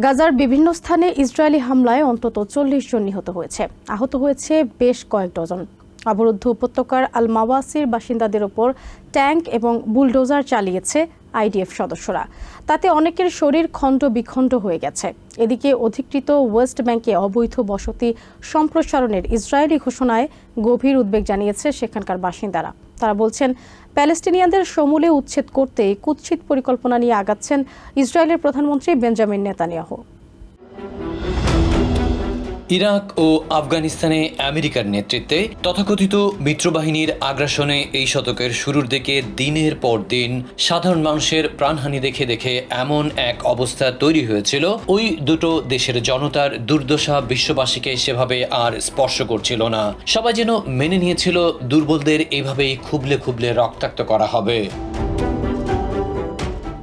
গাজার বিভিন্ন স্থানে ইসরায়েলি হামলায় অন্তত চল্লিশ জন নিহত হয়েছে। আহত হয়েছে বেশ কয়েক ডজন। অবরুদ্ধ উপত্যকার আল মাওয়াসির বাসিন্দাদের ওপর ট্যাঙ্ক এবং বুলডোজার চালিয়েছে আইডিএফ সদস্যরা। তাতে অনেকের শরীর খণ্ড বিখণ্ড হয়ে গেছে। এদিকে অধিকৃত ওয়েস্ট ব্যাংকে অবৈধ বসতি সম্প্রসারণের ইসরায়েলি ঘোষণায় গভীর উদ্বেগ জানিয়েছে সেখানকার বাসিন্দারা। তারা বলছেন প্যালেস্টিনিয়ানদের সমূলে উচ্ছেদ করতে কুৎসিত পরিকল্পনা নিয়ে আগাচ্ছেন ইসরায়েলের প্রধানমন্ত্রী বেঞ্জামিন নেতানিয়াহু। ইরাক ও আফগানিস্তানে আমেরিকার নেতৃত্বে তথাকথিত মিত্রবাহিনীর আগ্রাসনে এই শতকের শুরুর দিকে দিনের পর দিন সাধারণ মানুষের প্রাণহানি দেখে দেখে এমন এক অবস্থা তৈরি হয়েছিল। ওই দুটো দেশের জনতার দুর্দশা বিশ্ববাসীকে সেভাবে আর স্পর্শ করছিল না। সবাই যেন মেনে নিয়েছিল দুর্বলদের এভাবেই খুবলে খুবলে রক্তাক্ত করা হবে।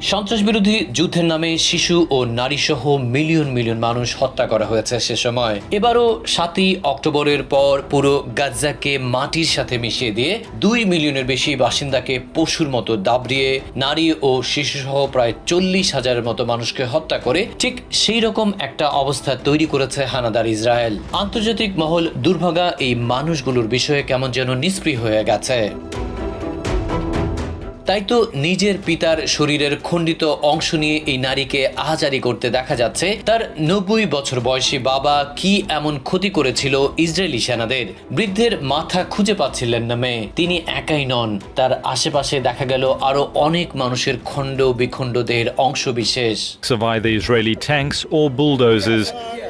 সন্ত্রাস বিরোধী যুদ্ধের নামে শিশু ও নারী সহ মিলিয়ন মিলিয়ন মানুষ হত্যা করা হয়েছে সে সময়। এবারও সাতই অক্টোবরের পর পুরো গাজ্জাকে মাটির সাথে মিশিয়ে দিয়ে দুই মিলিয়নের বেশি বাসিন্দাকে পশুর মতো দাবড়িয়ে নারী ও শিশু সহ প্রায় চল্লিশ হাজারের মতো মানুষকে হত্যা করে ঠিক সেই রকম একটা অবস্থা তৈরি করেছে হানাদার ইসরায়েল। আন্তর্জাতিক মহল দুর্ভাগা এই মানুষগুলোর বিষয়ে কেমন যেন নিষ্ক্রিয় হয়ে গেছে। তাই তো নিজের পিতার শরীরের খণ্ডিত অংশ নিয়ে এই নারীকে আহাজারি করতে দেখা যাচ্ছে। তার নব্বই বছর বয়সী বাবা কি এমন ক্ষতি করেছিল ইসরায়েলি সেনাদের? বৃদ্ধের মাথা খুঁজে পাচ্ছিলেন না মেয়ে। তিনি একাই নন। তার আশেপাশে দেখা গেল আরও অনেক মানুষের খণ্ড বিখণ্ড দেহের অংশ বিশেষ of either Israeli tanks or bulldozers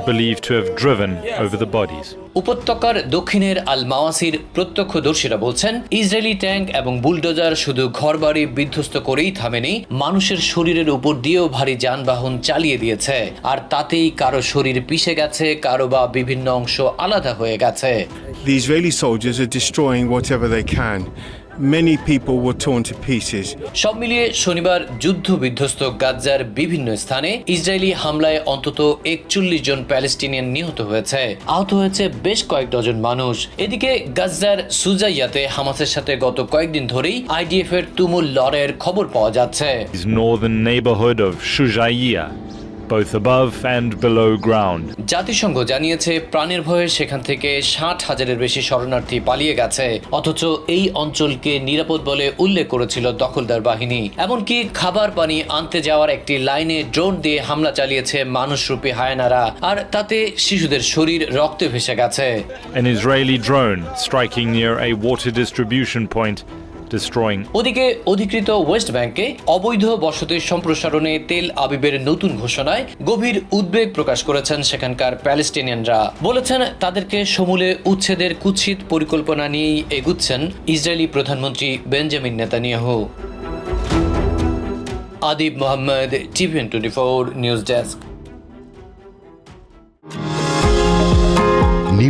believed to have driven over the bodies. উপত্যকার দক্ষিণের আল মাওয়াসির প্রত্যক্ষদর্শীরা বলছেন, ইসরায়েলি ট্যাঙ্ক এবং বুলডোজার শুধু ঘরবাড়ি বিধ্বস্ত করেই থামেনি, মানুষের শরীরের উপর দিয়েও ভারী যানবাহন চালিয়ে দিয়েছে আর তাতেই কারও শরীর পিষে গেছে, কারও বা বিভিন্ন অংশ আলাদা হয়ে গেছে The Israeli soldiers are destroying whatever they can. Many people were torn to pieces. সব মিলিয়ে শনিবার যুদ্ধ বিধ্বস্ত গাজ্জার বিভিন্ন স্থানে ইসরায়েলি হামলায় অন্তত একচল্লিশ জন প্যালেস্টিনিয়ান নিহত হয়েছে। আহত হয়েছে বেশ কয়েক ডজন মানুষ। এদিকে গাজ্জার সুজাইয়াতে হামাসের সাথে গত কয়েকদিন ধরেই আইডিএফ এর তুমুল লড়াইয়ের খবর পাওয়া যাচ্ছে। Northern neighborhood of Shujaiya, both above and below ground. জাতিসংঘ জানিয়েছে প্রাণের ভয়ে সেখান থেকে ষাট হাজারের বেশি শরণার্থী পালিয়ে গেছে। অথচ এই অঞ্চলকে নিরাপদ বলে উল্লেখ করেছিল দখলদার বাহিনী। এমনকি খাবার পানি আনতে যাওয়ার একটি লাইনে ড্রোন দিয়ে হামলা চালিয়েছে মানুষরূপী হায়নারা। আর তাতে শিশুদের শরীর রক্তে ভেসে গেছে। An Israeli drone striking near a water distribution point, destroying. ওদিকে অধিকৃত ওয়েস্ট ব্যাংকে অবৈধ বসতির সম্প্রসারণে তেল আবিবের নতুন ঘোষণায় গভীর উদ্বেগ প্রকাশ করেছেন সেখানকার প্যালেস্টিনিয়ানরা। বলেছেন, তাদেরকে সমূলে উচ্ছেদের কুৎসিত পরিকল্পনা নিয়েই এগুচ্ছেন ইসরায়েলি প্রধানমন্ত্রী Benjamin Netanyahu. Adib Mohammad, TVN twenty four news desk.